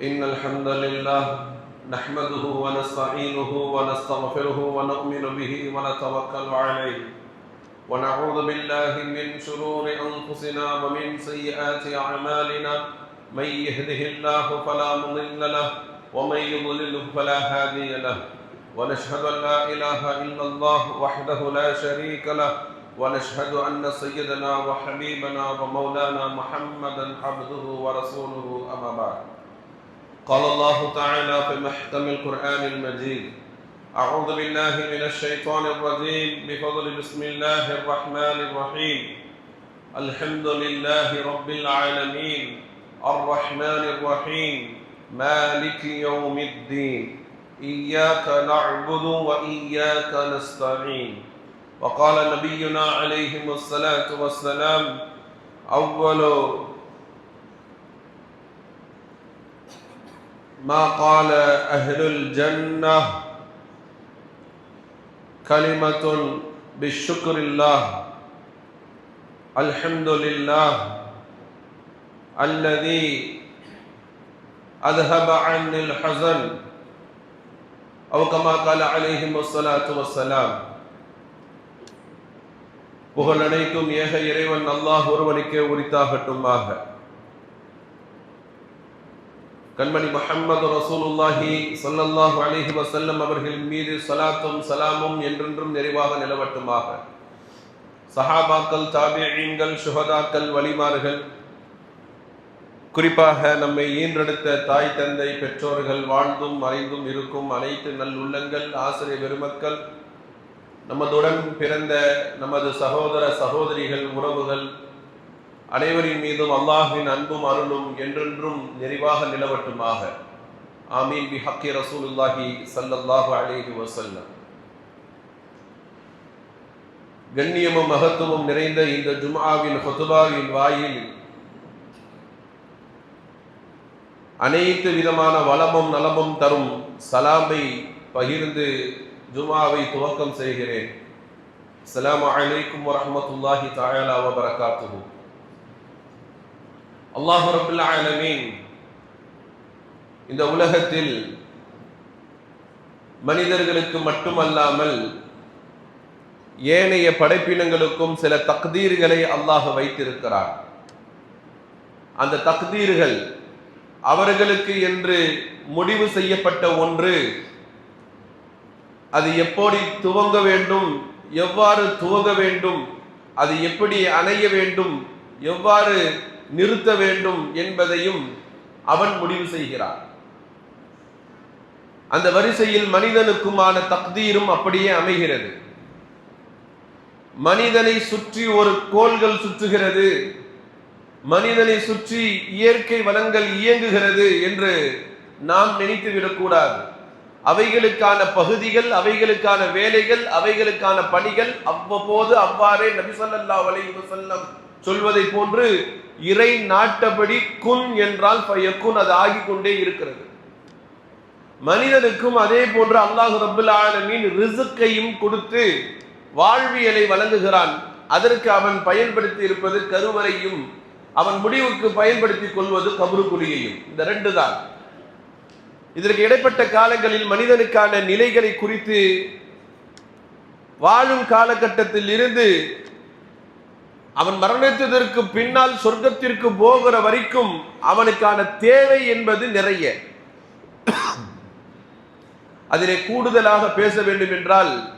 إن الحمد لله نحمده ونستعينه ونستغفره ونؤمن به ونتوكل عليه. ونعوذ بالله من شرور أنفسنا ومن سيئات أعمالنا. من يهده الله فلا مضل له ومن يضلله فلا هادي له. ونشهد أن لا إله إلا الله وحده لا شريك له. ونشهد أن سيدنا وحبيبنا ومولانا محمدا عبده ورسوله أما بعد. قال الله تعالى في محكم القرآن المجيد أعوذ بالله من الشيطان الرجيم بفضل بسم الله الرحمن الرحيم. الحمد لله رب العالمين الرحمن الرحيم مالك يوم الدين إياك نعبد وإياك نستعين. وقال نبينا عليه الصلاة والسلام أول ما قال أهل الجنة كلمة بالشكر الله الحمد لله الذي أذهب عني الحزن أو كما قال عليهم الصلاة والسلام புகழ் அனைத்தும் ஏக இறைவன் அல்லாஹ் ஒருவனுக்கே உரித்தாகட்டுமாக கண்மணி முஹம்மது ரசூலுல்லாஹி சல்லல்லாஹு அலைஹி வசல்லம் அவர்களின் மீது சலாத்தும் சலாமும் என்றென்றும் நிறைவாக நிலவட்டுமாக. சஹாபாக்கள் தாபியங்கள் சுஹதாக்கள் வழிமார்கள் குறிப்பாக நம்மை ஈன்றெடுத்த தாய் தந்தை பெற்றோர்கள் வாழ்ந்தும் மறைந்தும் இருக்கும் அனைத்து நல்லுள்ளங்கள் ஆசிரியர் பெருமக்கள் நமதுடன் பிறந்த நமது சகோதர சகோதரிகள் உறவுகள் அனைவரின் மீதும் அல்லாஹின் அன்பும் அருளும் என்றென்றும் நிறைவாக நிலவட்டுமாக. ஆமீன். பி ஹக்கி ரசூலுல்லாஹி சல்லல்லாஹு அலைஹி வசல்லம் கண்ணியமும் மகத்துவம் நிறைந்த இந்த ஜும்ஆவின் ஹுதுபாவின் வாயில் அனைத்து விதமான வளமும் நலமும் தரும் சலாமை பகிர்ந்து ஜுமாவை துவக்கம் செய்கிறேன். அஸ்ஸலாமு அலைக்கும் வரமத்துல்லாஹி தாயாலா வ அல்லாஹு ரப்பல் ஆலமீன் இந்த உலகத்தில் மனிதர்களுக்கு மட்டுமல்லாமல் ஏனைய படைப்பினங்களுக்கும் சில தக்தீர்களை அல்லாஹ் வைத்திருக்கிறார் அந்த தக்தீர்கள் அவர்களுக்கு என்று முடிவு செய்யப்பட்ட ஒன்று அது எப்படி துவங்க வேண்டும் எவ்வாறு துவங்க வேண்டும் அது எப்படி அணைய வேண்டும் எவ்வாறு நிறுத்த வேண்டும் என்பதையும் அவன் முடிவு செய்கிறான். அந்த வரிசையில் மனிதனுக்குமான தக்தீரும் அப்படியே அமைகிறது. மனிதனை சுற்றி ஒரு கோள்கள் சுற்றுகிறது. மனிதனை சுற்றி இயற்கை வளங்கள் இயங்குகிறது என்று நாம் நினைத்து விடக்கூடாது. அவைகளுக்கான பகுதிகள் அவைகளுக்கான வேலைகள் அவைகளுக்கான பணிகள் அவ்வப்போது அவ்வாறே நபிசல்லா அலைஹி சொல்வதை போன்று இறை நாட்டபடி குன் என்றால் பயக்குன் அது ஆகிக் கொண்டே இருக்கிறது. மனிதனுக்கும் அதே போன்று அல்லாஹு ரபுல் ஆலமின் ரிசுக்கையும் கொடுத்து வாழ்வியலை வழங்குகிறான். அதற்கு அவன் பயன்படுத்தி இருப்பது கருவறையும் அவன் முடிவுக்கு பயன்படுத்தி கொள்வது கபருக்குழியையும். இந்த ரெண்டு தான். இதற்கு இடைப்பட்ட காலங்களில் மனிதனுக்கான நிலைகளை குறித்து வாழும் காலகட்டத்தில் இருந்து அவன் மரணித்ததற்கு பின்னால் சொர்க்கத்திற்கு போகிற வரைக்கும் அவனுக்கான தேவை என்பது நிறைய. அதிலே கூடுதலாக பேச வேண்டும் என்றால்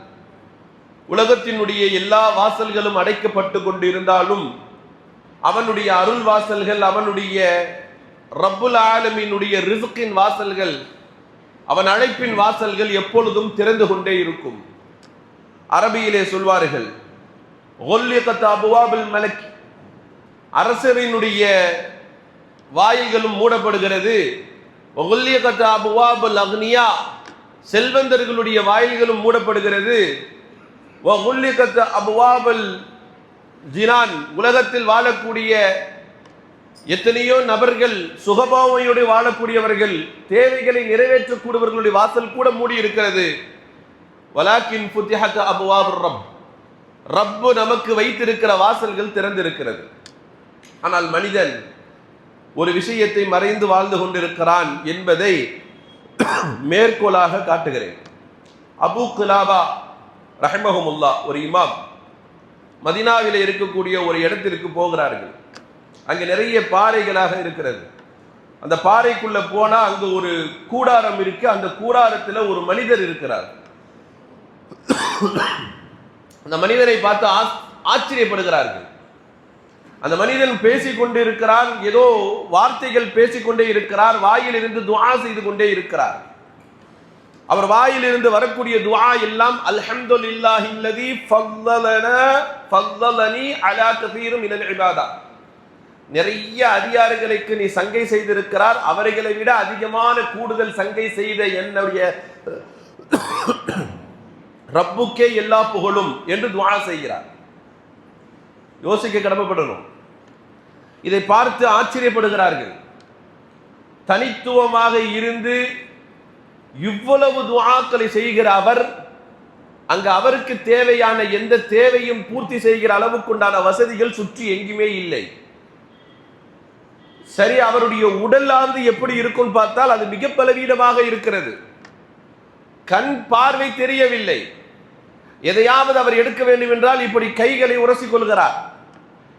உலகத்தினுடைய எல்லா வாசல்களும் அடைக்கப்பட்டு கொண்டிருந்தாலும் அவனுடைய அருள் வாசல்கள் அவனுடைய ரப்புல் ஆலமினுடைய ரிசுக்கின் வாசல்கள் அவன் அழைப்பின் வாசல்கள் எப்பொழுதும் திறந்து கொண்டே இருக்கும். அரபியிலே சொல்வார்கள் மலக். அரசரினுடைய வாயில்களும் மூடப்படுகிறது. அக்னியா செல்வந்தர்களுடைய வாயில்களும் மூடப்படுகிறது. அபுவாபல் ஜினான் உலகத்தில் வாழக்கூடிய எத்தனையோ நபர்கள் சுகபாவையோடு வாழக்கூடியவர்கள் தேவைகளை நிறைவேற்றக்கூடியவர்களுடைய வாசல் கூட மூடி இருக்கிறது வலாக்கின் புத்திஹத் அபுவாபுர் ரப். ரப்பு நமக்கு வைத்திருக்கிற வாசல்கள் திறந்திருக்கிறது. ஆனால் மனிதன் ஒரு விஷயத்தை மறைந்து வாழ்ந்து கொண்டிருக்கிறான் என்பதை மேற்கோளாக காட்டுகிறேன். அபு குலாபா ரஹமஹமுல்லா ஒரு இமாம் மதினாவில் இருக்கக்கூடிய ஒரு இடத்திற்கு போகிறார்கள். அங்கே நிறைய பாறைகளாக இருக்கிறது. அந்த பாறைக்குள்ளே போனால் அங்கே ஒரு கூடாரம் இருக்கு. அந்த கூடாரத்தில் ஒரு மனிதர் இருக்கிறார். அந்த மனிதனை பார்த்து ஆச்சரியப்படுகிறார்கள். அந்த மனிதன் பேசிக் இருக்கிறார் ஏதோ வார்த்தைகள் பேசிக்கொண்டே இருக்கிறார் வாயில் இருந்து துவா செய்து கொண்டே இருக்கிறார். அவர் வாயிலிருந்து வரக்கூடிய துவா எல்லாம் அல்ஹம்துலில்லாஹி அல்லதி ஃபல்லலனா ஃபல்லலனி அலா கஸீரும் மினல் இபாதா. நிறைய அதிகாரிகளுக்கு நீ சங்கை செய்திருக்கிறார் அவர்களை விட அதிகமான கூடுதல் சங்கை செய்த என்னுடைய ரப்புக்கே எல்லா புகழும் என்று துவா செய்கிறார். யோசிக்க கடமைப்படணும். இதை பார்த்து ஆச்சரியப்படுகிறார்கள். தனித்துவமாக இருந்து இவ்வளவு துவாக்களை செய்கிற அவர் அங்கு அவருக்கு தேவையான எந்த தேவையும் பூர்த்தி செய்கிற அளவுக்குண்டான வசதிகள் சுற்றி எங்குமே இல்லை. சரி அவருடைய உடலானது எப்படி இருக்கும் பார்த்தால் அது மிக பலவீனமாக இருக்கிறது. கண் பார்வை தெரியவில்லை. எதையாவது அவர் எடுக்க வேண்டும் என்றால் இப்படி கைகளை உரசி கொள்கிறார்.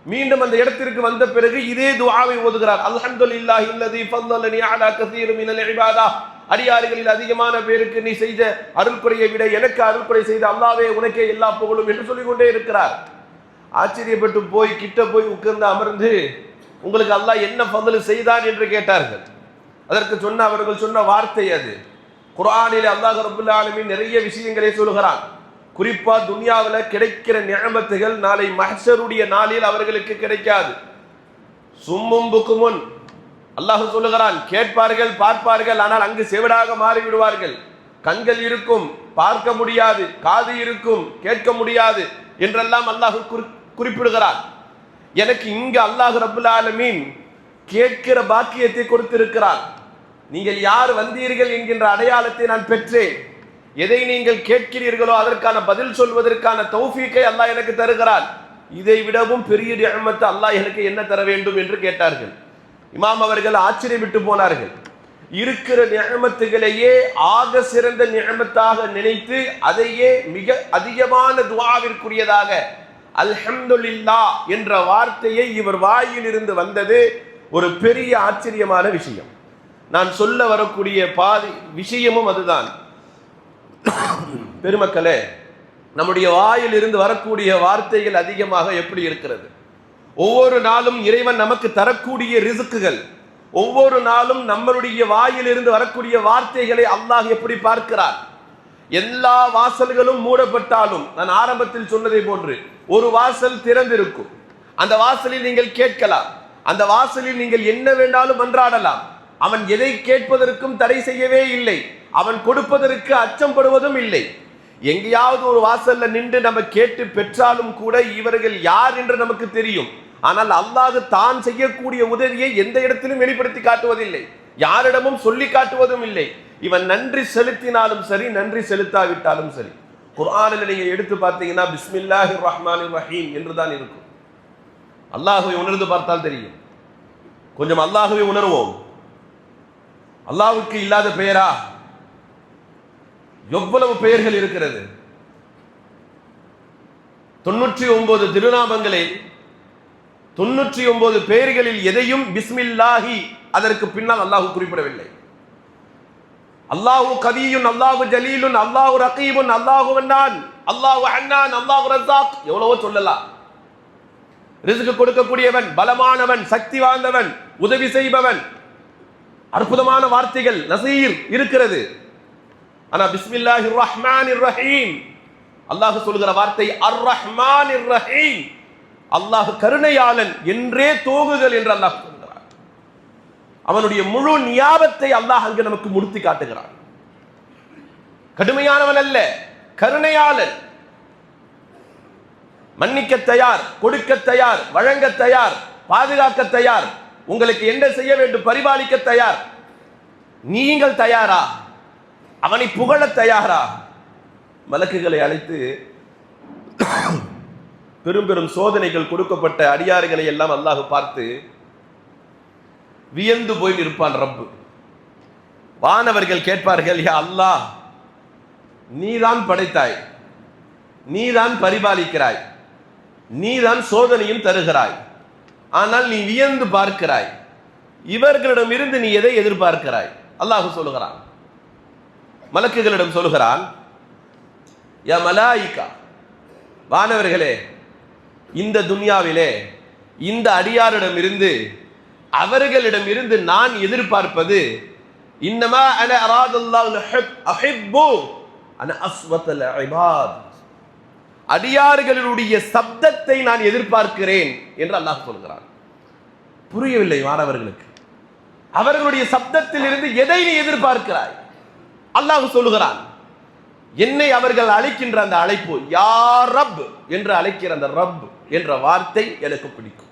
மீண்டும் அந்த இடத்திற்கு வந்த பிறகு இதே துஆவை ஓதுகிறார். அல்ஹம்துலில்லாஹி அல்லதி ஃபல்லலனி அலா கஸீரும் மினல் இபாதா. அடியார்களில் அதிகமான பேருக்கு நீ செய்த அருள்குறையை விட எனக்கு அருள்குறை செய்த அல்லாவே உனக்கே எல்லா புகழும் என்று சொல்லிக் கொண்டே இருக்கிறார். ஆச்சரியப்பட்டு போய் கிட்ட போய் உட்கார்ந்து அமர்ந்து உங்களுக்கு அல்லாஹ் என்ன பதில் செய்தான்? என்று கேட்டார்கள். அதற்கு சொன்ன அவர்கள் சொன்ன வார்த்தை அது. குரானில் அல்லாஹ் ரப்பல் நிறைய விஷயங்களை சொல்கிறான். குறிப்பா துனியாவில் கிடைக்கிற நியமத்துகள் நாளை மஹ்ஷருடைய நாளில் அவர்களுக்கு கிடைக்காது. சும்மும் புக்குமுன். அல்லாஹ் சொல்லுகிறான் கேட்பார்கள் பார்ப்பார்கள் ஆனால் அங்கு செவிடாக மாறிவிடுவார்கள். கண்கள் இருக்கும் பார்க்க முடியாது காது இருக்கும் கேட்க முடியாது என்றெல்லாம் அல்லாஹு குறி- எனக்கு இங்கு அல்லாஹ் ரபுல் ஆலமீன் கேட்கிற பாக்கியத்தை கொடுத்திருக்கிறார். நீங்கள் யார் வந்தீர்கள் என்கின்ற அடையாளத்தை நான் பெற்றேன். எதை நீங்கள் கேட்கிறீர்களோ அதற்கான பதில் சொல்வதற்கான தௌஃபீக்கை அல்லாஹ் எனக்கு தருகிறான். இதை விடவும் பெரிய நியமத்தை அல்லாஹ் எனக்கு என்ன தர வேண்டும் என்று கேட்டார்கள். இமாம் அவர்கள் ஆச்சரியமிட்டு போனார்கள். இருக்கிற நியமத்துகளையே ஆக சிறந்த நியமத்தாக நினைத்து அதையே மிக அதிகமான துவாவிற்குரியதாக அல்ஹம்துல்லா என்ற வார்த்தையை இவர் வாயிலிருந்து வந்தது ஒரு பெரிய ஆச்சரியமான விஷயம். நான் சொல்ல வரக்கூடிய பாதி விஷயமும் அதுதான். பெருமக்களே நம்முடைய வாயில் இருந்து வரக்கூடிய வார்த்தைகள் அதிகமாக எப்படி இருக்கிறது? ஒவ்வொரு நாளும் இறைவன் நமக்கு தரக்கூடிய ரிசுக்குகள் ஒவ்வொரு நாளும் நம்மளுடைய வாயிலிருந்து வரக்கூடிய வார்த்தைகளை அல்லாஹ் எப்படி பார்க்கிறார் எல்லா வாசல்களும் மூடப்பட்டாலும் நான் ஆரம்பத்தில் சொன்னதை போன்று ஒரு வாசல் திறந்திருக்கும். அந்த வாசலில் நீங்கள் கேட்கலாம். அந்த வாசலில் நீங்கள் என்ன வேண்டாலும் மன்றாடலாம் அவன் எதை கேட்பதற்கும் தடை செய்யவே இல்லை. அவன் கொடுப்பதற்கு அச்சப்படுவதும் இல்லை. எங்கேயாவது ஒரு வாசல்ல நின்று நம்ம கேட்டு பெற்றாலும் கூட இவர்கள் யார் என்று நமக்கு தெரியும். ஆனால் அல்லாஹ் தான் செய்யக்கூடிய உதவியை எந்த இடத்திலும் வெளிப்படுத்தி காட்டுவதில்லை. யாரிடமும் சொல்லி காட்டுவதும் இல்லை. இவன் நன்றி செலுத்தினாலும் சரி நன்றி செலுத்தாவிட்டாலும் சரி. குரானில் நீங்கள் எடுத்து பார்த்தீங்கன்னா பிஸ்மில்லாஹ் ரஹ்மான் ரஹீம் என்று தான் இருக்கும். அல்லாஹுவை உணர்ந்து பார்த்தால் தெரியும். கொஞ்சம் அல்லாஹுவை உணர்வோம். அல்லாஹுக்கு இல்லாத பெயரா? எவ்வளவு பெயர்கள் இருக்கிறது? தொண்ணூற்றி ஒன்பது திருநாமங்களில் தொண்ணூற்றி ஒன்பது பெயர்களில் எதையும் பிஸ்மில்லாஹி அதற்கு பின்னால் அல்லாஹ் குறிப்பிடவில்லை. அல்லாஹு கதியுன் அல்லாஹு ஜலீலுன் அல்லாஹு ரகீபுன் அல்லாஹு வன்னான் அல்லாஹு அண்ணான் அல்லாஹு ரசாக் எவ்வளவோ சொல்லலாம். ரிசுக்கு கொடுக்கக்கூடியவன் பலமானவன் சக்தி வாய்ந்தவன் உதவி செய்பவன். அற்புதமான வார்த்தைகள் நசீர் இருக்கிறது. ஆனா பிஸ்மில்லாஹிர் ரஹ்மானிர் ரஹீம் அல்லாஹ் சொல்லுகிற வார்த்தை அர் ரஹ்மானிர் ரஹீம் அல்லாஹ் கருணையாளன் என்றே தோகுதல் என்று அல்லாஹ் சொல்கிறார் அவனுடைய முழு நியாபத்தை அல்லாஹ் அங்கு நமக்கு முடித்து காட்டுகிறான். கடுமையானவன் அல்ல கருணையாளன். மன்னிக்க தயார் கொடுக்க தயார் வழங்க தயார் பாதுகாக்க தயார் உங்களுக்கு என்ன செய்ய வேண்டும் பரிபாலிக்க தயார். நீங்கள் தயாரா? அவனை புகழ தயாரா? மலக்குகளை அழைத்து பெரும் பெரும் சோதனைகள் கொடுக்கப்பட்ட அடியாறுகளை எல்லாம் அல்லாஹ் பார்த்து வியந்து போய் நிற்பான் ரப்பு. வானவர்கள் கேட்பார்கள் யா அல்லாஹ் நீதான் படைத்தாய் நீதான் பரிபாலிக்கிறாய் நீதான் சோதனையும் தருகிறாய் ஆனால் நீ வியந்து பார்க்கிறாய் இவர்களிடம் இருந்து நீ எதை எதிர்பார்க்கிறாய்? அல்லாஹ் சொல்லுகிறான். மலக்குகளிடம் சொல்லுகிறான் யா மலாயிகா வானவர்களே இந்த துன்யாவிலே இந்த அடியாரிடம் இருந்து அவர்களிடம் இருந்து நான் எதிர்பார்ப்பது இன்னமா அன அராதல்லாஹு அன அஸ்வத்தல் இபாத். அடியார்களுடைய சப்தத்தை நான் எதிர்பார்க்கிறேன் என்று அல்லாஹ் சொல்கிறான். புரியவில்லை மாணவர்களுக்கு அவர்களுடைய சப்தத்தில் இருந்து எதை நீ எதிர்பார்க்கிறாய்? அல்லாஹ் சொல்லுகிறான் என்னை அவர்கள் அழைக்கின்ற அந்த அழைப்பு யா ரப் என்று அழைக்கிற அந்த ரப் என்ற வார்த்தை எனக்கு பிடிக்கும்.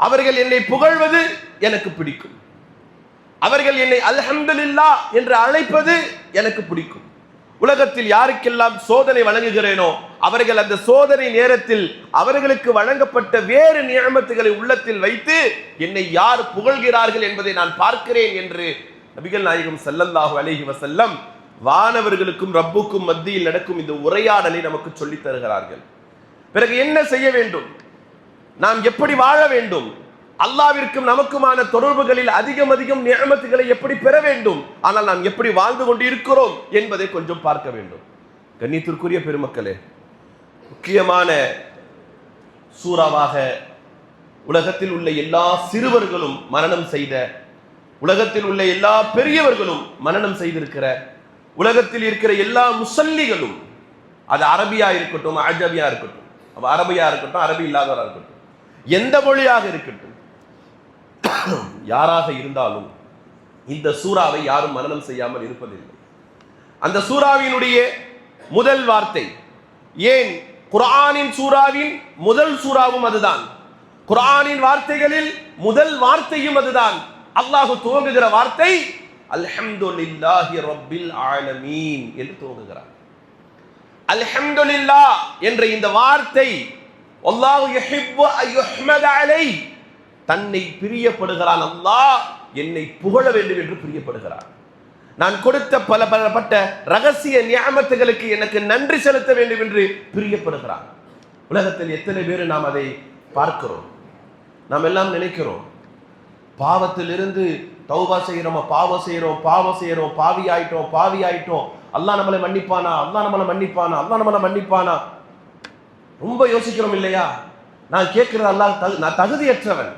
அவர்கள் என்னை புகழ்வது எனக்கு பிடிக்கும். அவர்கள் என்னை அல்ஹம்துலில்லா என்று அழைப்பது எனக்கு பிடிக்கும். உலகத்தில் யாருக்கெல்லாம் சோதனை வழங்குகிறேனோ அவர்கள் அந்த சோதனை நேரத்தில் அவர்களுக்கு வழங்கப்பட்ட வேறு நியமத்துகளை உள்ளத்தில் வைத்து என்னை யார் புகழ்கிறார்கள் என்பதை நான் பார்க்கிறேன் என்று நபிகள் நாயகம் செல்லல்லாஹு அலைஹி வசல்லம் வானவர்களுக்கும் ரப்புக்கும் மத்தியில் நடக்கும் இந்த உரையாடலை நமக்கு சொல்லித் தருகிறார்கள். பிறகு என்ன செய்ய வேண்டும்? நாம் எப்படி வாழ வேண்டும்? அல்லாவிற்கும் நமக்குமான தொடர்புகளில் அதிகம் அதிகம் நியமத்துகளை எப்படி பெற வேண்டும்? ஆனால் நாம் எப்படி வாழ்ந்து கொண்டு இருக்கிறோம் என்பதை கொஞ்சம் பார்க்க வேண்டும். கண்ணியத்திற்குரிய பெருமக்களே முக்கியமான சூறாவாக உலகத்தில் உள்ள எல்லா சிறுவர்களும் மரணம் செய்த உலகத்தில் உள்ள எல்லா பெரியவர்களும் மனநம் செய்திருக்கிற உலகத்தில் இருக்கிற எல்லா முசல்லிகளும் அது அரபியா இருக்கட்டும் அஜபியா இருக்கட்டும். அப்ப அரபியா இருக்கட்டும் அரபி இல்லாதவராக இருக்கட்டும். எந்த மொழியாக இருக்கட்டும். யாராக இருந்தாலும் இந்த சூறாவை யாரும் மரணம் செய்யாமல் இருப்பதில்லை. அந்த சூறாவினுடைய முதல் வார்த்தை ஏன்? குரானின் சூறாவின் முதல் சூறாவும் அதுதான். குரானின் வார்த்தைகளில் முதல் வார்த்தையும் அதுதான். அல்லாஹ் துவங்குகிற வார்த்தை அல்ஹம்துலில்லாஹி ரப்பில் ஆலமீன் என்று துவங்குகிறார் அல்ஹம்துலில்லா என்ற இந்த வார்த்தை அல்லாஹ் யஹிப்பு அய்யுஹ்மத அலை தன்னை பிரியப்படுகிறான் அல்லாஹ் என்னை புகழ வேண்டும் என்று பிரியப்படுகிறான் நான் கொடுத்த பல பலப்பட்ட ரகசிய நியாமத்துகளுக்கு எனக்கு நன்றி செலுத்த வேண்டும் என்று பிரியப்படுகிறான் உலகத்தில் எத்தனை பேர் நாம் அதை பார்க்கிறோம்? நாம் எல்லாம் நினைக்கிறோம். பாவத்திலிருந்து தௌபா செய்கிறோம் பாவம் செய்கிறோம் பாவம் செய்கிறோம் பாவி ஆயிட்டோம் பாவி ஆயிட்டோம் அல்லா நம்மளை மன்னிப்பானா? அல்லா நம்மளை மன்னிப்பானா? அல்லா நம்மளை மன்னிப்பானா? ரொம்ப யோசிக்கிறோம் இல்லையா? நான் கேட்கிற அல்லாஹ் தகு- நான் தகுதியற்றவன்.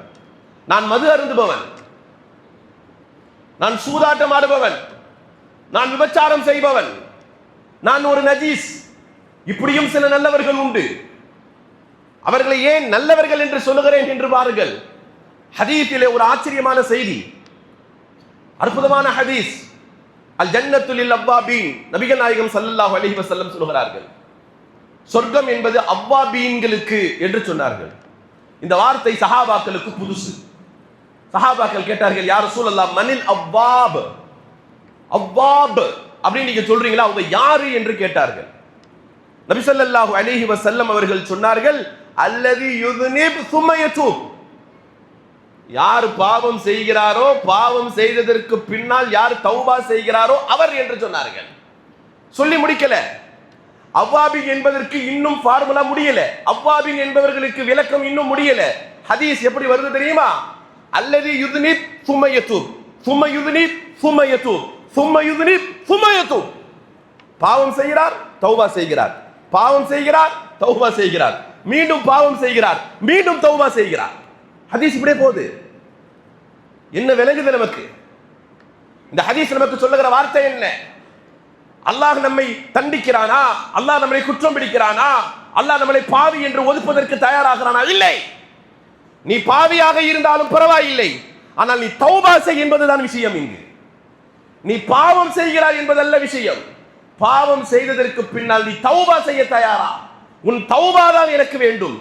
நான் மது அருந்துபவன். நான் சூதாட்டம் ஆடுபவன். நான் விபச்சாரம் செய்பவன். நான் ஒரு நஜீஸ். இப்படியும் சில நல்லவர்கள் உண்டு. அவர்களை ஏன் நல்லவர்கள் என்று சொல்லுகிறேன் என்று பாருங்கள். ஹதீஸிலே ஒரு ஆச்சரியமான செய்தி. அற்புதமான ஹதீஸ். அல் ஜன்னத்துலில் அவ்வாபீன் நபிகள் நாயகம் சல்லாஹ் அலஹி வசல்லம் சொல்கிறார்கள் சொர்க்கம் என்பது அவ்வாபீன்களுக்கு என்று சொன்னார்கள். இந்த வார்த்தை சஹாபாக்களுக்கு புதுசு. சஹாபாக்கள் கேட்டார்கள் யார் சூழல்லாம் மனில் அவ்வாப்? அவ்வாப் அப்படின்னு நீங்க சொல்றீங்களா? அவங்க யாரு என்று கேட்டார்கள். நபிசல்லாஹு அலிஹி வசல்லம் அவர்கள் சொன்னார்கள் அல்லது யுதுனிப் சுமையத்தூப் யார் பாவம் செய்கிறாரோ பாவம் செய்ததற்கு பின்னால் யார் தௌபா செய்கிறாரோ அவர் என்று சொன்னார்கள். சொல்லி முடிக்கல. அவ்வாபின் என்பதற்கு இன்னும் ஃபார்முலா முடியல. அவ்வாபின் என்பவர்களுக்கு விளக்கம் இன்னும் முடியல. ஹதீஸ் எப்படி வருது தெரியுமா? அல்லது யுதுனிப் சுமையத்தூப் சும்ம யுதுனிப் சுமையத்தூப் சும்ம யுதுனிப் சுமையத்தூப் பாவம் செய்கிறார் தௌபா செய்கிறார். பாவம் செய்கிறார் தௌபா செய்கிறார். மீண்டும் பாவம் செய்கிறார் மீண்டும் தௌபா செய்கிறார். ஹதீஸ் இப்படியே போகுது. என்ன விளங்குது நமக்கு? இந்த ஹதீஸ் நமக்கு சொல்லுகிற வார்த்தை என்ன? அல்லாஹ் நம்மை தண்டிக்கிறானா? அல்லாஹ் நம்மளை குற்றம் பிடிக்கிறானா? அல்லாஹ் நம்மளை பாவி என்று ஒதுப்பதற்கு தயாராகிறானா? இல்லை. நீ பாவியாக இருந்தாலும் பரவாயில்லை. ஆனால் நீ தௌபா செய் என்பதுதான் விஷயம் இங்கு. நீ பாவம் செய்கிறாய் என்பதல்ல விஷயம். பாவம் செய்ததற்கு பின்னால் நீ தௌபா செய்ய தயாரா? உன் தௌபா தான் எனக்கு வேண்டும்.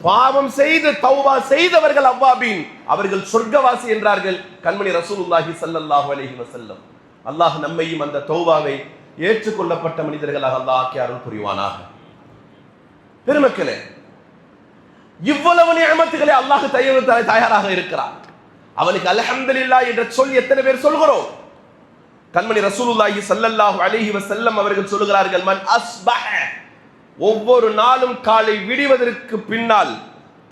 பாவம் செய்து தௌபா செய்தவர்கள் அவ்வாபின். அவர்கள் சொர்க்கவாசி என்றார்கள். கண்மணி ரசூலுல்லாஹி சல்லல்லாஹு அலைஹி வஸல்லம். அல்லாஹ் நம்மையும் அந்த தௌபாவை ஏற்றுக்கொள்ளப்பட்ட மனிதர்களாக அல்லாஹ் ஆக்கி அருள் புரிவானாக. பெருமக்களே இவ்வளவு நியமத்துகளை அல்லாஹ் தயாராக இருக்கிறார் அவனுக்கு அல்ஹம்துலில்லாஹ் என்ற சொல் எத்தனை பேர் சொல்கிறோம்? கண்மணி ரசூலுல்லாஹி சல்லல்லாஹு அலைஹி வஸல்லம் அவர்கள் சொல்கிறார்கள் மன் அஸ்பஹ ஒவ்வொரு நாளும் காலை விடிவதற்கு பின்னால்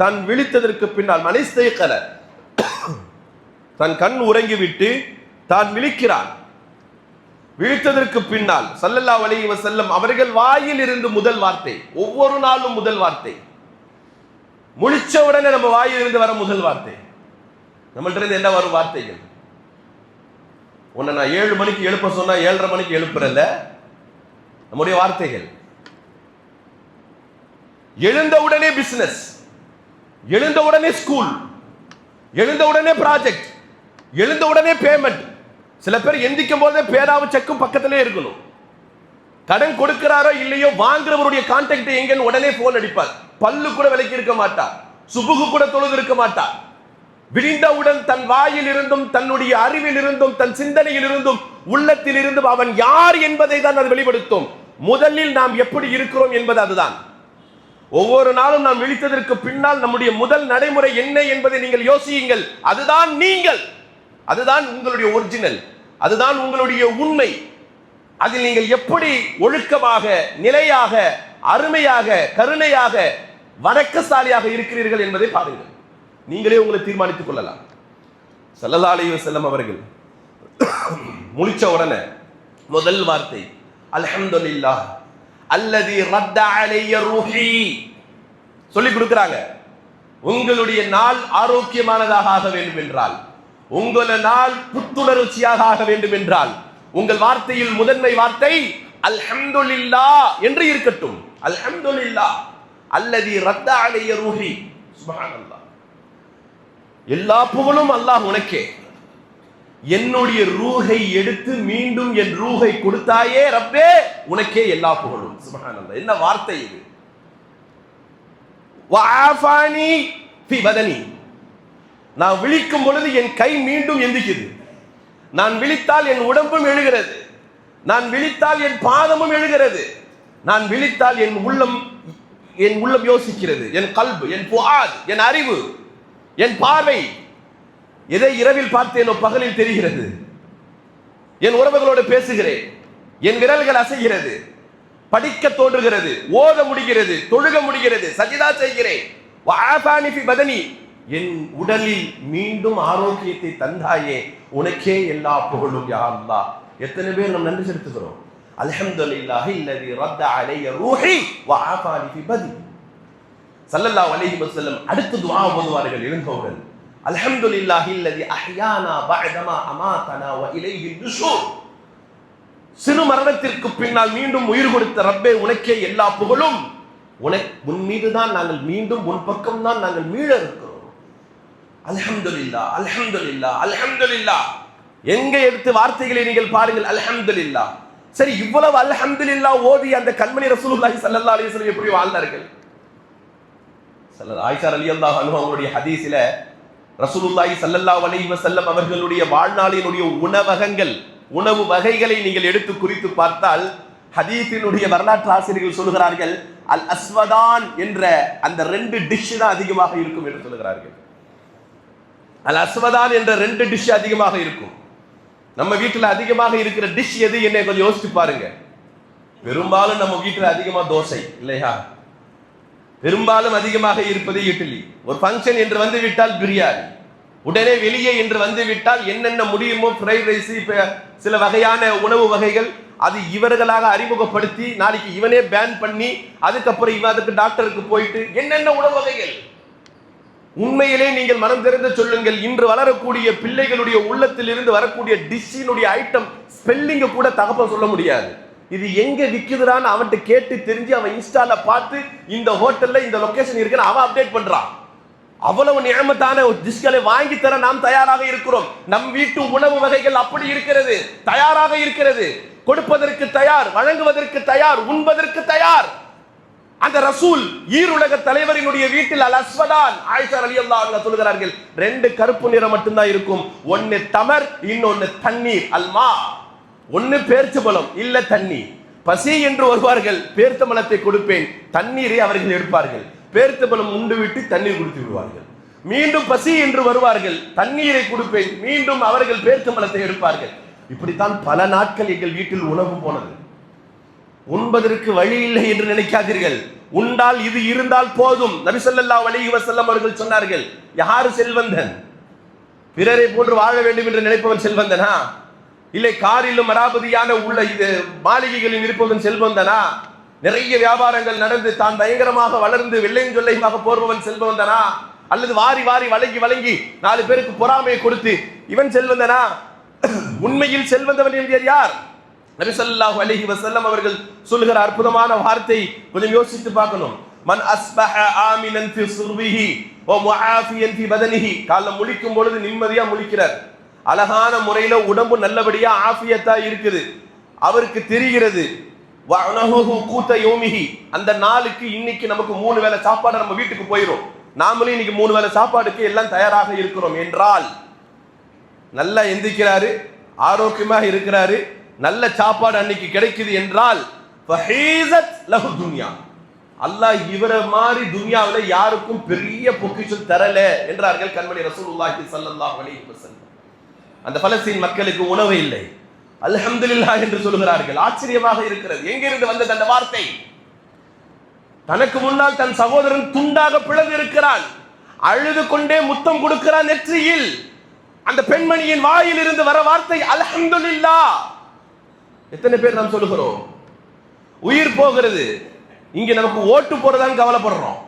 தன் விழித்ததற்கு பின்னால் மனிஸ்தேகல தன் கண் உறங்கிவிட்டு தான் விழிக்கிறான். விழித்ததற்கு பின்னால் சல்லல்லா அலைஹி வஸல்லம் அவர்கள் வாயில் இருந்து முதல் வார்த்தை ஒவ்வொரு நாளும் முதல் வார்த்தை. முழிச்ச உடனே நம்ம வாயில் இருந்து வர முதல் வார்த்தை. நம்மள்ட்ட இருந்து என்ன வரும் வார்த்தைகள்? உன்னை நான் ஏழு மணிக்கு எழுப்ப சொன்னா ஏழரை மணிக்கு எழுப்புறல்ல? நம்முடைய வார்த்தைகள். எழுந்த உடனே பிசினஸ் எழுந்த உடனே ஸ்கூல் எழுந்த உடனே ப்ராஜெக்ட் எழுந்த உடனே பேமெண்ட் சில பேர் எந்திக்கும் போதே பேராவும் செக்கும் பக்கத்திலே இருக்கணும். கடன் கொடுக்கிறாரோ இல்லையோ வாங்குறவருடைய கான்டாக்ட் எங்கன்னு உடனே போன் அடிப்பார். பல்லு கூட விலைக்கு இருக்க மாட்டார் சுபுகு கூட தொழுது இருக்க மாட்டார் விழிந்தவுடன் தன் வாயில் இருந்தும் தன்னுடைய அறிவில் இருந்தும் தன் சிந்தனையில் இருந்தும் உள்ளத்தில் இருந்தும் அவன் யார் என்பதை தான் அது வெளிப்படுத்தும். முதலில் நாம் எப்படி இருக்கிறோம் என்பது அதுதான். ஒவ்வொரு நாளும் நாம் விழித்ததற்கு பின்னால் நம்முடைய முதல் நடைமுறை என்ன என்பதை நீங்கள் யோசியுங்கள். அதுதான் நீங்கள். அதுதான் உங்களுடைய ஒரிஜினல் அதுதான் உங்களுடைய உண்மை. அதில் நீங்கள் எப்படி ஒழுக்கமாக நிலையாக அருமையாக கருணையாக வணக்கசாலியாக இருக்கிறீர்கள் என்பதை பாருங்கள். நீங்களே உங்களை தீர்மானித்துக் கொள்ளலாம். ஸல்லல்லாஹு அலைஹி அவர்கள் முழிச்ச உடனே முதல் வார்த்தை அல்ஹம்துலில்லாஹ். அல்லது ரத்த அலைய ரூஹி. சொல்லி கொடுக்குறாங்க. உங்களுடைய நாள் ஆரோக்கியமானதாக ஆக வேண்டும் என்றால் உங்கள நாள் புத்துணர்ச்சியாக ஆக வேண்டும் என்றால் உங்கள் வார்த்தையில் முதன்மை வார்த்தை அல்ஹம்துலில்லா என்று இருக்கட்டும். அல்ஹம்துலில்லா அல்லது ரத்த அலைய ரூஹி. சுபஹானல்லாஹ். எல்லா புகழும் அல்லாஹ் உனக்கே. என்னுடைய ரூகை எடுத்து மீண்டும் என் ரூகை கொடுத்தாயே ரப்பே உனக்கே எல்லா புகழும். சுப்ஹானல்லாஹ் என்ன வார்த்தை இது? வஆஃபானி பி வதனி நான் விழிக்கும் பொழுது என் கை மீண்டும் எந்திக்குது. நான் விழித்தால் என் உடம்பும் எழுகிறது. நான் விழித்தால் என் பாதமும் எழுகிறது. நான் விழித்தால் என் உள்ளம் என் உள்ளம் யோசிக்கிறது. என் கல்பு என் புகார் என் அறிவு என் பார்வை. எதை இரவில் பார்த்தேனோ பகலில் தெரிகிறது. என் உறவுகளோடு பேசுகிறேன். என் விரல்கள் அசைகிறது. படிக்க தோன்றுகிறது. ஓத முடிகிறது. தொழுக முடிகிறது. சஜிதா செய்கிறேன். பதனி. என் உடலில் மீண்டும் ஆரோக்கியத்தை தந்தாயே. உனக்கே எல்லா புகழும் யாருந்தா எத்தனை பேர் நம்ம நன்றி செலுத்துகிறோம். அல்ஹம்துலில்லாஹி அல்லதி ரத்த அலைய ரூஹி வஆஃபானி ஃபி பதனி. ஸல்லல்லாஹு அலைஹி வஸல்லம் அடுத்து துஆ ஓதுவார்கள் எழுந்தவுடன். அல்ஹம்துலில்லாஹி அல்லதி அஹ்யானா பஅதமா அமாதனா வ இலைஹி நுஷூர் சிறு மரணத்திற்கு பின்னால் மீண்டும் உயிர் கொடுத்த ரப்பே உனக்கே எல்லா புகழும். உனக்கு உன் மீது தான் நாங்கள் மீண்டும் உன் பக்கம் தான் நாங்கள் மீள இருக்கிறோம். அல்ஹம்துலில்லா அல்ஹம்துலில்லா அல்ஹம்துலில்லா. எங்க எடுத்து வார்த்தைகளை நீங்கள் பாருங்கள் அல்ஹம்துலில்லா. சரி இவ்வளவு அல்ஹம்துலில்லா ஓதி அந்த கண்மணி ரசூலுல்லாஹி ஸல்லல்லாஹு அலைஹி வஸல்லம் எப்படி வாழ்ந்தார்கள்? ஸல்லல்லாஹு ஆயிஷா ரலியல்லாஹு அன்ஹா அவங்களுடைய ஹதீஸில ரசூலுல்லாஹி சல்லல்லா அலைஹி செல்லம் அவர்களுடைய வாழ்நாளினுடைய உணவகங்கள் உணவு வகைகளை நீங்கள் எடுத்து குறித்து பார்த்தால் ஹதீஸினுடைய வரலாற்று ஆசிரியர்கள் சொல்கிறார்கள் அல் அஸ்வதான் என்ற அந்த ரெண்டு டிஷ் தான் அதிகமாக இருக்கும் என்று சொல்கிறார்கள் அல் அஸ்வதான் என்ற ரெண்டு டிஷ் அதிகமாக இருக்கும். நம்ம வீட்டில் அதிகமாக இருக்கிற டிஷ் எது? என்ன கொஞ்சம் யோசிச்சு பாருங்க. பெரும்பாலும் நம்ம வீட்டில் அதிகமாக தோசை இல்லையா? பெரும்பாலும் அதிகமாக இருப்பது இட்லி. ஒரு ஃபங்க்ஷன் என்று வந்து விட்டால் பிரியாணி. உடனே வெளியே என்று வந்து விட்டால் என்னென்ன முடியுமோ ஃப்ரைட் ரைஸ் இப்போ சில வகையான உணவு வகைகள் அது இவர்களாக அறிமுகப்படுத்தி நாளைக்கு இவனே பேன் பண்ணி அதுக்கப்புறம் இவன் அதுக்கு டாக்டருக்கு போயிட்டு என்னென்ன உணவு வகைகள்? உண்மையிலே நீங்கள் மனம் திறந்து சொல்லுங்கள் இன்று வளரக்கூடிய பிள்ளைகளுடைய உள்ளத்தில் இருந்து வரக்கூடிய டிஷ்ஷினுடைய ஐட்டம் ஸ்பெல்லிங்கை கூட தகப்ப சொல்ல முடியாது. இது எங்க விற்குதுடான்னு அவன்கிட்ட கேட்டு தெரிஞ்சு அவன் இன்ஸ்டால பார்த்து இந்த ஹோட்டல்ல இந்த லொக்கேஷன் இருக்குன்னு அவன் அப்டேட் பண்றான். அவ்வளவு நியமத்தான டிஷ்களை வாங்கி தர நாம் தயாராக இருக்கிறோம். நம் வீட்டு உணவு வகைகள் அப்படி இருக்கிறது. தயாராக இருக்கிறது. கொடுப்பதற்கு தயார் வழங்குவதற்கு தயார் உண்பதற்கு தயார். அந்த ரசூல் ஈருலக தலைவரினுடைய வீட்டில் அல் அஸ்வதான் ஆயிஷா ரலியல்லாஹு அன்ஹா சொல்கிறார்கள் ரெண்டு கருப்பு நிறம் மட்டும்தான் இருக்கும். ஒன்னு தமர் இன்னொன்னு தண்ணீர் அல்மா ஒன்னு பேர்ச்சபலம் இல்ல தண்ணி. பசி என்று வருவார்கள் பேர்த்த மலத்தை கொடுப்பேன் தண்ணீரை அவர்கள் எடுப்பார்கள். பேர்த்தபலம் உண்டு விட்டு தண்ணீர் குடித்து விடுவார்கள். மீண்டும் பசி என்று வருவார்கள் தண்ணீரை கொடுப்பேன் மீண்டும் அவர்கள் பேர்த்தம்பளத்தை எடுப்பார்கள். இப்படித்தான் பல நாட்கள் எங்கள் வீட்டில் உணவு போனது. உண்பதற்கு வழி இல்லை என்று நினைக்காதீர்கள். உண்டால் இது இருந்தால் போதும். நபிசல்லா வலிஹி வசல்லம் அவர்கள் சொன்னார்கள் யாரு செல்வந்தன்? பிறரை போன்று வாழ வேண்டும் என்று நினைப்பவன் செல்வந்தனா? இல்லை காரிலும் மராபதியான உள்ள இது மாளிகைகளில் இருப்பவன் செல்வந்தனா? நிறைய வியாபாரங்கள் நடந்து தான் பயங்கரமாக வளர்ந்து வெள்ளையும் சொல்லையுமாக போர்பவன் செல்வந்தனா? அல்லது வாரி வாரி வழங்கி வழங்கி நாலு பேருக்கு பொறாமையை கொடுத்து இவன் செல்வந்தனா? உண்மையில் செல்வந்தவன் என்கிறார் யார்? நபிசல்லாஹு அலஹி வசல்லம் அவர்கள் சொல்லுகிற அற்புதமான வார்த்தை கொஞ்சம் யோசித்து பார்க்கணும். மன் அஸ்பஹ ஆமினன் ஃபி சுர்விஹி வ முஆஃபியன் ஃபி பதனிஹி. காலைல முழிக்கும் பொழுது நிம்மதியா முழிக்கிறார். அழகான முறையில உடம்பு நல்லபடியா ஆஃபியத்தா இருக்குது. அவருக்கு தெரிகிறது. கூத்த யோமிகி அந்த நாளுக்கு இன்னைக்கு நமக்கு மூணு வேளை சாப்பாடு நம்ம வீட்டுக்கு போயிரும். நாமளும் இன்னைக்கு மூணு வேளை சாப்பாடுக்கு எல்லாம் தயாராக இருக்கிறோம் என்றால் நல்லா எந்திக்கிறாரு ஆரோக்கியமா இருக்கிறாரு நல்ல சாப்பாடு அன்னைக்கு கிடைக்குது என்றால் ஃபஹீஸத் லஹு துன்யா. அல்லாஹ் இவரை மாதிரி துன்யாவில் யாருக்கும் பெரிய பொக்கிஷம் தரல என்றார்கள் கண்மணி ரசூலுல்லாஹி ஸல்லல்லாஹு அலைஹி வஸல்லம். அந்த பலஸ்தீன் மக்களுக்கு உணவு இல்லை. அல்ஹம்துல்லா என்று சொல்கிறார்கள் ஆச்சரியமாக இருக்கிறது. எங்கிருந்து வந்தது அந்த வார்த்தை? தனக்கு முன்னால் தன் சகோதரன் துண்டாக பிளந்து இருக்கிறான். அழுது கொண்டே முத்தம் கொடுக்கிறான் நெற்றியில். அந்த பெண்மணியின் வாயில் இருந்து வர வார்த்தை அல்ஹம்துல்லா எத்தனை பேர் நாம் சொல்லுகிறோம்? உயிர் போகிறது. இங்க நமக்கு ஓட்டு போறதான்னு கவலைப்படுறோம்.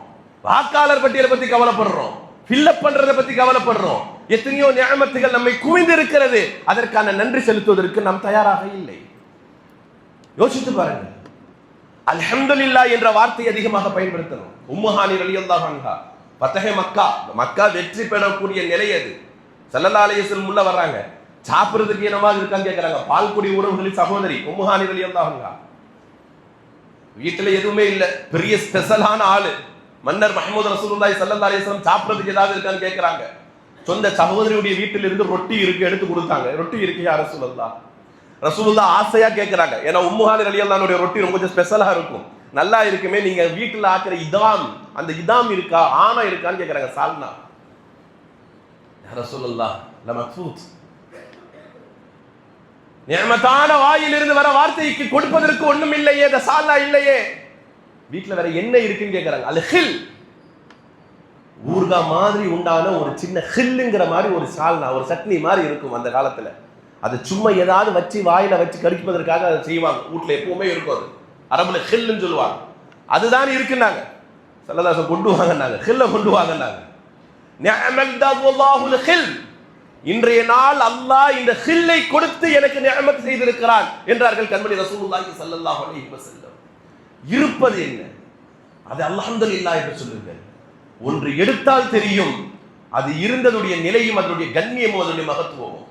வாக்காளர் பட்டியலை பத்தி கவலைப்படுறோம். ஃபில்லப் பண்றதை பத்தி கவலைப்படுறோம். எத்தனையோ நியமத்துகள் நம்மை குவிந்து இருக்கிறது அதற்கான நன்றி செலுத்துவதற்கு நாம் தயாராக இல்லை. யோசித்து பாருங்க. அல்ஹம்துலில்லா என்ற வார்த்தை அதிகமாக பயன்படுத்தணும். உம்முஹானி ரலியல்லாஹு பத்தகை மக்கா மக்கா வெற்றி பெறக்கூடிய நிலை அது. சல்லல்லா அலைஹிஸ்ஸலாம் உள்ள வர்றாங்க. சாப்பிடுறதுக்கு என்னமா இருக்கான்னு கேட்கறாங்க பால்குடி உறவுகளின் சகோதரி உம்முஹானி ரலியல்லாஹு அன்ஹா. வீட்டுல எதுவுமே இல்ல. பெரிய ஸ்பெஷலான ஆளு. மன்னர் மஹமூத் ரசூலுல்லாஹி ஸல்லல்லாஹு அலைஹி வஸல்லம் சாப்பிடுறதுக்கு ஏதாவது இருக்கான்னு கேட்கறாங்க சொந்த சகோதரியுடைய வீட்டில் இருந்து ரொட்டி இருக்கு எடுத்து கொடுத்தாங்க. ரொட்டி இருக்கு யார் ரசூலுல்லா. ரசூலுல்லா ஆசையா கேட்கிறாங்க ஏன்னா உம்முஹானி ரலியல்லாஹுடைய ரொட்டி ரொம்ப கொஞ்சம் ஸ்பெஷலா இருக்கும். நல்லா இருக்குமே நீங்க வீட்டுல ஆக்குற இதாம் அந்த இதாம் இருக்கா ஆனா இருக்கான்னு கேட்கிறாங்க சால்னா. ரசூலுல்லா லமக்ஃபூத் நேர்மத்தான வாயிலிருந்து வர வார்த்தைக்கு கொடுப்பதற்கு ஒண்ணும் இல்லையே இந்த சால்னா இல்லையே. வீட்டுல வேற என்ன இருக்குன்னு கேட்கிறாங்க அல் ஹில் ஊர்கா மாதிரி உண்டான ஒரு சின்ன ஹில்லுங்கிற மாதிரி ஒரு சால்னா ஒரு சட்னி மாதிரி இருக்கும் அந்த காலத்தில். அது சும்மா ஏதாவது வச்சு வாயில வச்சு கடிப்பதற்காக அதை செய்வாங்க. வீட்டில் எப்பவுமே இருக்கும் அது. அரபுல ஹில்லுன்னு சொல்லுவாங்க. அதுதான் இருக்குன்னாங்க. சல்லதாசம் கொண்டு வாங்கன்னாங்க. ஹில்ல கொண்டு வாங்கன்னாங்க. ஹில். இன்றைய நாள் அல்லாஹ் இந்த ஹில்லை கொடுத்து எனக்கு நியமத் செய்திருக்கிறான் என்றார்கள் கண்மணி ரசூலுல்லாஹி சல்லல்லாஹு அலைஹி வஸல்லம். இருப்பது என்ன? அது அல்ஹம்துலில்லாஹ் என்று சொல்லுங்கள். ஒன்று எடுத்தால் தெரியும். அது இருந்ததுடைய நிலையும் அதனுடைய கண்ணியமும் அதனுடைய மகத்துவமும்.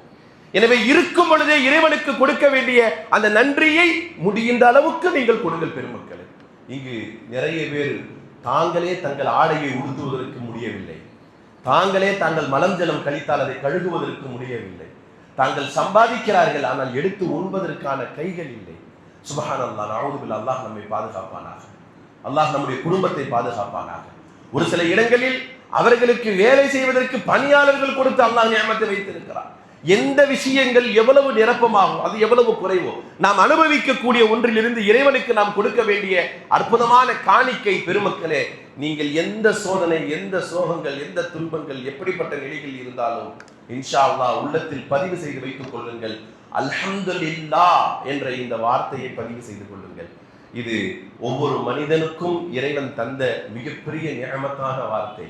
எனவே இருக்கும் பொழுதே இறைவனுக்கு கொடுக்க வேண்டிய அந்த நன்றியை முடிந்த அளவுக்கு நீங்கள் கொடுங்கள் பெருமக்களை. இங்கு நிறைய பேர் தாங்களே தங்கள் ஆடையை உடுத்துவதற்கு முடியவில்லை. தாங்களே தாங்கள் மலம் ஜலம் கழித்தால் அதை கழுகுவதற்கு முடியவில்லை. தாங்கள் சம்பாதிக்கிறார்கள் ஆனால் எடுத்து உண்பதற்கான கைகள் இல்லை. சுபஹான் அல்லாஹ் அல்லாஹ் நம்மை பாதுகாப்பானாக. அல்லாஹ் நம்முடைய குடும்பத்தை பாதுகாப்பானாக. ஒரு சில இடங்களில் அவர்களுக்கு வேலை செய்வதற்கு பணியாளர்கள் கொடுத்து அல்லாஹ் நியமத்தை வைத்திருக்கிறார். எந்த விஷயங்கள் எவ்வளவு நிரப்பமாகும் அது எவ்வளவு குறைவோ நாம் அனுபவிக்கக்கூடிய ஒன்றிலிருந்து இறைவனுக்கு நாம் கொடுக்க வேண்டிய அற்புதமான காணிக்கை பெருமக்களே நீங்கள் எந்த சோதனை எந்த சோகங்கள் எந்த துன்பங்கள் எப்படிப்பட்ட நிலைகள் இருந்தாலும் இன்ஷா அல்லாஹ் உள்ளத்தில் பதிவு செய்து வைத்துக் கொள்ளுங்கள். அல்ஹம்துல்லா என்ற இந்த வார்த்தையை பதிவு செய்து கொள்ளுங்கள். இது ஒவ்வொரு மனிதனுக்கும் இறைவன் தந்த மிகப்பெரிய நியமத்தான வார்த்தை.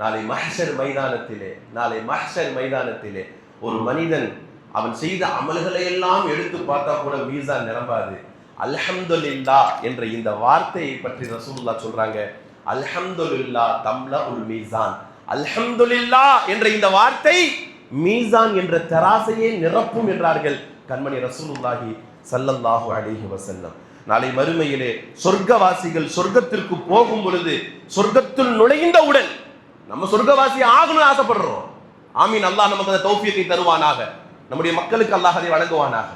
நாளை மஹர் மைதானத்திலே நாளை மஹர் மைதானத்திலே ஒரு மனிதன் அவன் செய்த அமல்களை எல்லாம் எடுத்து பார்த்தா கூட மீசான் நிரம்பாது. அல்ஹம்துல்லா என்ற இந்த வார்த்தையை பற்றி ரசூல்லா சொல்றாங்க. அல்ஹம்துல்லா தம்ல உல் மீசான். அல்ஹம்துலில்லா என்ற இந்த வார்த்தை மீசான் என்ற தராசையே நிரப்பும் என்றார்கள் கண்மணி ரசூலுல்லாஹி சல்லல்லாஹு அலிஹி வசல்லம் நாளை மறுமையிலே சொர்க்கவாசிகள் சொர்க்கத்திற்கு போகும் பொழுது சொர்க்கத்தில் நுழைந்தவுடன் நம்ம சொர்க்கவாசி ஆகணும்னு ஆசைப்படுறோம். ஆமீன். அல்லாஹ் நமக்கு அந்த தௌபியத்தை தருவானாக. நம்முடைய மக்களுக்கு அல்லாஹ் அதை வழங்குவானாக.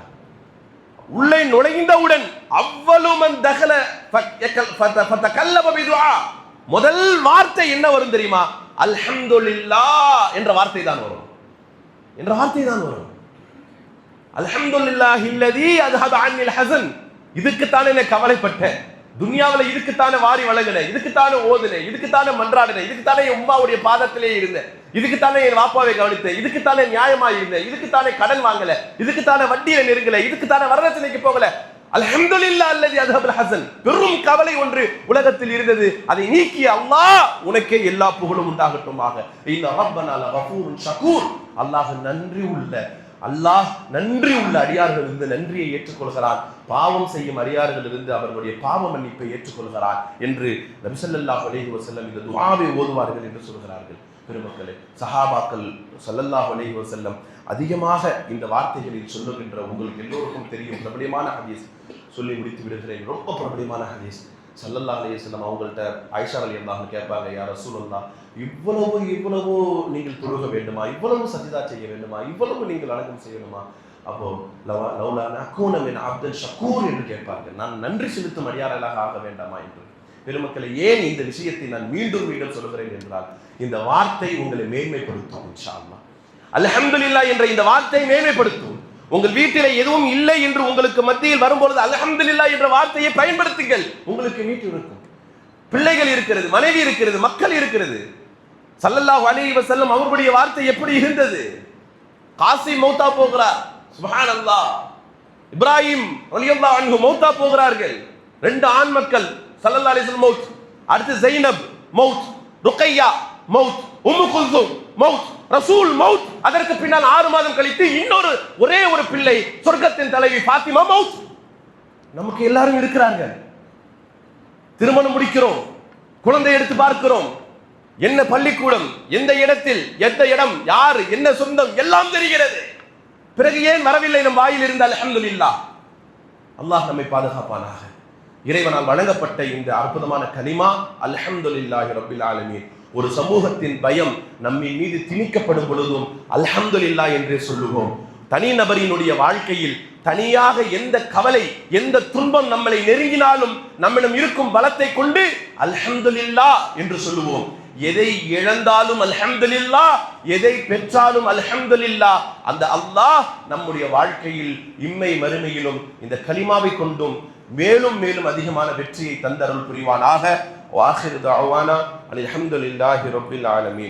உள்ளே நுழைந்தவுடன் அவ்வளவு தகல ஃபத்தகல்லப முதல் வார்த்தை என்ன வரும் தெரியுமா? அல்ஹம்துலில்லா என்ற வார்த்தை தான் வரும். என்ற வார்த்தை தான் வரும். அல்ஹம்துலில்லாஹி அது அத்ஹப அன்னில் இதுக்குத்தானே நான் கவலைப்பட்டேன். துனியாவுல இதுக்குத்தானே வாரி வழங்கினேன். இதுக்குத்தானே ஓதுனேன். இதுக்குத்தானே மன்றாடினேன். இதுக்குத்தானே என் உம்மாவுடைய பாதத்திலே இருந்தேன். இதுக்குத்தானே என் வாப்பாவை கவனித்தேன். இதுக்குத்தானே நியாயமா இருந்தேன். இதுக்குத்தானே கடன் வாங்கல. இதுக்குத்தானே வட்டியில நெருங்கல. இதுக்குத்தானே வரதட்சணைக்கு போகல. அல்ஹம்துலில்லா அல்லதி அத்ஹபல் ஹஸன் பெரும் கவலை ஒன்று உலகத்தில் இருந்தது. அதை நீக்கி அல்லாஹ் உனக்கே எல்லா புகழும் உண்டாகட்டுமாக. இந்த ரப்பனா ஷகூர். அல்லாஹ் நன்றி உள்ள அல்லாஹ் நன்றி உள்ள அடியார்கள் இருந்து நன்றியை ஏற்றுக்கொள்கிறான். பாவம் செய்யும் அடியார்கள் இருந்து அவர்களுடைய பாவ மன்னிப்பை ஏற்றுக்கொள்கிறான் என்று நபிசல்லாஹ் அலைஹி வசல்லம் இந்த துவாவை ஓதுவார்கள் என்று சொல்கிறார்கள். பெருமக்களே சஹாபாக்கள் ஸல்லல்லாஹு அலைஹி வசல்லம் அதிகமாக இந்த வார்த்தைகளில் சொல்லுகின்ற உங்களுக்கு எல்லோருக்கும் தெரியும். பிரபலியமான ஹதீஸ் சொல்லி முடித்து விடுகிறேன். ரொம்ப பிரபலியமான ஹதீஸ். சல்லல்லா அலையம் அவங்கள்ட்ட ஐஷா அலி அல்லாஹ்னு கேட்பாங்க யார் ரசூலுல்லா இவ்வளவு இவ்வளவு நீங்கள் தொழுக வேண்டுமா? இவ்வளவு சஜிதா செய்ய வேண்டுமா? இவ்வளவு நீங்கள் அடக்கம் செய்யணுமா? அப்போ லவா லவ்லா நக்கூன மின் அப்துல் ஷக்கூர் என்று கேட்பார்கள். நான் நன்றி செலுத்தும் அடியாரலாக ஆக வேண்டாமா என்று. பெருமக்களை ஏன் இந்த விஷயத்தை நான் மீண்டும் மீண்டும் சொல்கிறேன் என்றால் இந்த வார்த்தை உங்களை மேன்மைப்படுத்தும் இன்ஷா அல்லாஹ் அல்ஹம்துலில்லாஹ் என்ற இந்த வார்த்தை மேன்மைப்படுத்தும். உங்கள் வீட்டில் எதுவும் இல்லை என்று உங்களுக்கு மத்தியில் வரும்பொழுது அல்ஹம்துலில்லாஹ் என்ற வார்த்தையை பயன்படுத்துங்கள். உங்களுக்கு வீட்டில் இருக்கும். பிள்ளைகள் இருக்கிறது மனைவி இருக்கிறது மக்கள் இருக்கிறது. சல்லல்லாஹ் அலி வசல்லம் அவருடைய வார்த்தை எப்படி இருந்தது? காசி மௌத்தா போகிறார். சுப்ஹானல்லாஹ். இப்ராஹிம் அலியல்லா அன்கு மௌத்தா போகிறார்கள். ரெண்டு ஆண் மக்கள் சல்லல்லா அலிசல் மௌத். அடுத்து ஜைனப் மௌத் ருக்கையா மௌத் உம்மு குல்தும் மௌத் ரசூல் மௌத். அதற்கு பின்னால் ஆறு மாதம் கழித்து இன்னொரு ஒரே ஒரு பிள்ளை சொர்க்கத்தின் தலைவி பாத்திமா மௌத். நமக்கு எல்லாரும் இருக்கிறார்கள். திருமணம் முடிக்கிறோம். குழந்தை எடுத்து பார்க்கிறோம். என்ன பள்ளிக்கூடம் எந்த இடத்தில் எந்த இடம் யார் என்ன சொந்தம் எல்லாம் தெரிகிறது. பிறகு ஏன் வரவில்லை நம் வாயில் இருந்த அல்ஹம்துலில்லாஹ்? அல்லாஹ் நம்மை பாதுகாப்பானாக. இறைவனால் வழங்கப்பட்ட இந்த அற்புதமான கனிமா அல்ஹம்துலில்லாஹி ரப்பில் ஆலமீன். ஒரு சமூகத்தின் பயம் நம்மின் மீது திணிக்கப்படும் பொழுதும் அல்ஹம்துலில்லாஹ் என்றே சொல்லுவோம். தனிநபரினுடைய வாழ்க்கையில் தனியாக எந்த கவலை எந்த துன்பம் நம்மளை நெருங்கினாலும் நம்மிடம் இருக்கும் பலத்தை கொண்டு அல்ஹம்துலில்லாஹ் என்று சொல்லுவோம். எதை இழந்தாலும் அல்ஹம்துலில்லாஹ் எதை பெற்றாலும் அல்ஹம்துலில்லாஹ் அந்த அல்லாஹ் நம்முடைய வாழ்க்கையில் இம்மை மறுமையிலும் இந்த கலிமாவை கொண்டும் மேலும் மேலும் அதிகமான வெற்றியை தந்தருள் புரிவானாக. வாஹிர் அலி அஹமதுல்லாஹி ரப்பில் ஆலமீன்.